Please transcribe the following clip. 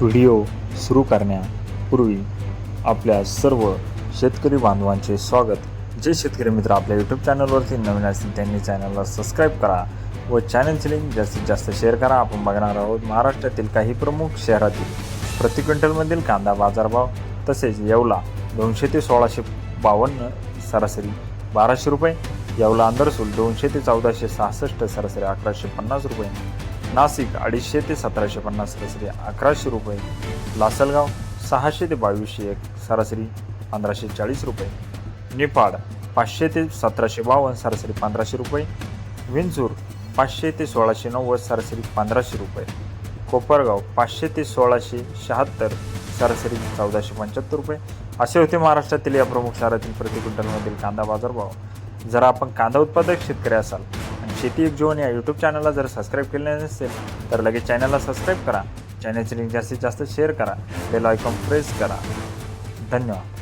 Video सुरू करण्यापूर्वी आपल्या सर्व शेतकरी बांधवांचे स्वागत. जे शेतकरी मित्र आपल्या यूट्यूब चॅनलवरती नवीन असतील त्यांनी चॅनलला सबस्क्राईब करा व चॅनलची लिंक जास्तीत जास्त शेअर करा. आपण बघणार आहोत महाराष्ट्रातील काही प्रमुख शहरातील प्रति क्विंटलमधील कांदा बाजारभाव तसेच येवला दोनशे ते सोळाशे बावन्न सरासरी बाराशे रुपये येवला अंदरसूल दोनशे ते चौदाशे सहासष्ट सरासरी अकराशे पन्नास रुपये नाशिक अडीचशे ते सतराशे पन्नास सरासरी अकराशे रुपये. लासलगाव सहाशे ते बावीसशे एक सरासरी पंधराशे चाळीस रुपये. निफाड पाचशे ते सतराशे बावन्न सरासरी पंधराशे रुपये. विंचूर पाचशे ते सोळाशे नव्वद सरासरी पंधराशे रुपये. कोपरगाव पाचशे ते सोळाशे शहात्तर सरासरी चौदाशे पंच्याहत्तर रुपये. असे होते महाराष्ट्रातील या प्रमुख शहरातील प्रति क्विंटलमधील कांदा बाजारभाव. जर आपण कांदा उत्पादक शेतकरी असाल शेती एक जीवन या यूट्यूब चॅनलला जर सबस्क्राईब केले नसेल तर लगेच चॅनलला सबस्क्राईब करा. चॅनलची लिंक जास्तीत जास्त शेअर करा. बेल आयकॉन प्रेस करा. धन्यवाद.